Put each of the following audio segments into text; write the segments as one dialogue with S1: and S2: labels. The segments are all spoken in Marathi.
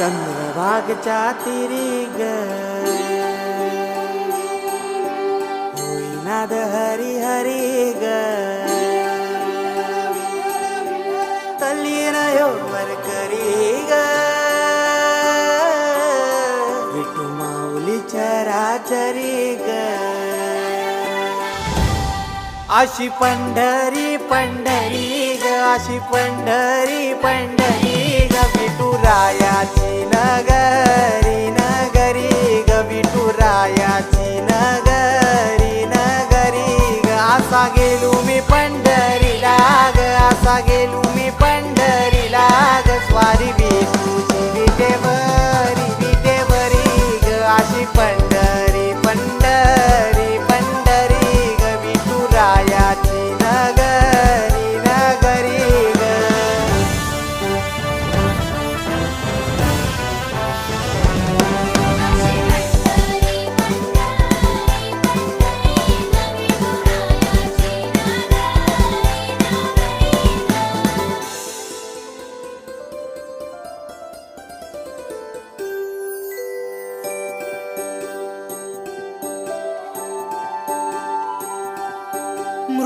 S1: चंद्रभागच्या तिरी ग हरी हरी ग. तल्लीन यो करी ग. विठू माऊली चराचरी ग. अशी पंढरी पंढरी ग अशी पंढरी पंढरी. विठुरायाची नगरी नगरी.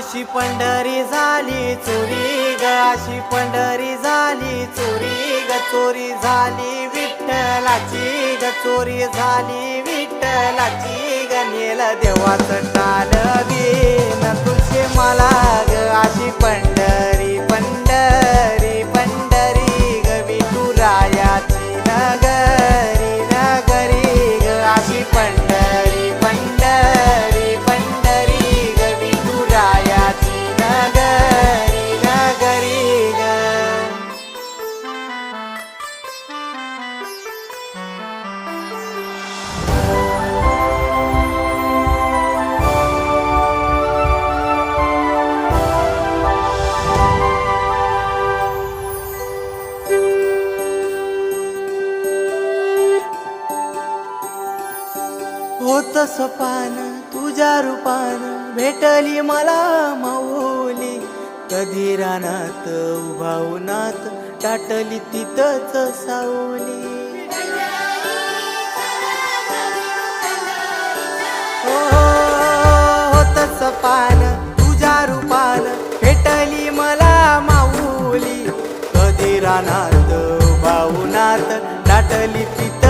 S1: अशी पंढरी झाली चोरी ग अशी पंढरी झाली चोरी ग चोरी झाली विठ्ठलाची ग चोरी झाली विठ्ठलाची ग नेल देवाचं टाल न तुझे मला ग अशी पंढरी पंढरी स्वपान तुझ्या रूपान भेटली मला माऊली. कधी रानात उभा उन्हात टाटली तिथंच सावली. हो, हो होत सपान तुझ्या रूपान भेटली मला माऊली. कधी रानात बाऊनात दाटली तिथंच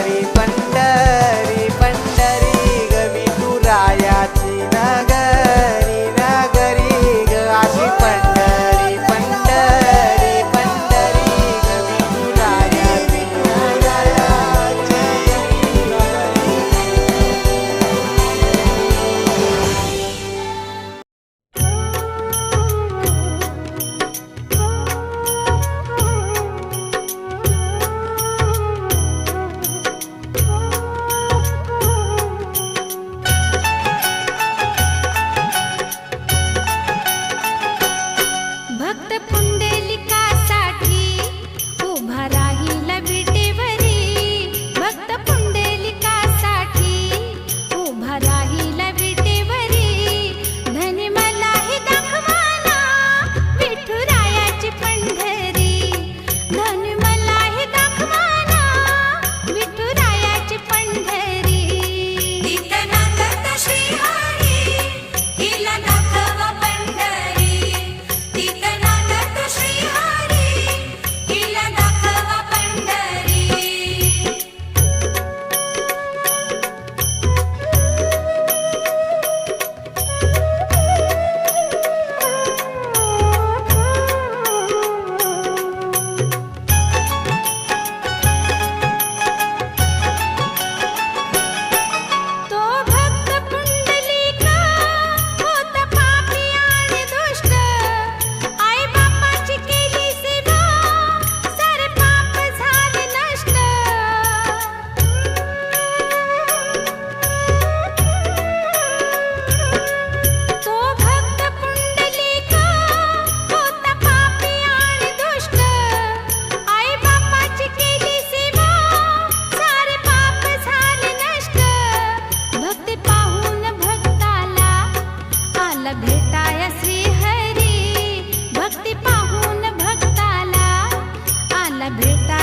S1: भक्ती पाहून भक्ताला आला भेटा.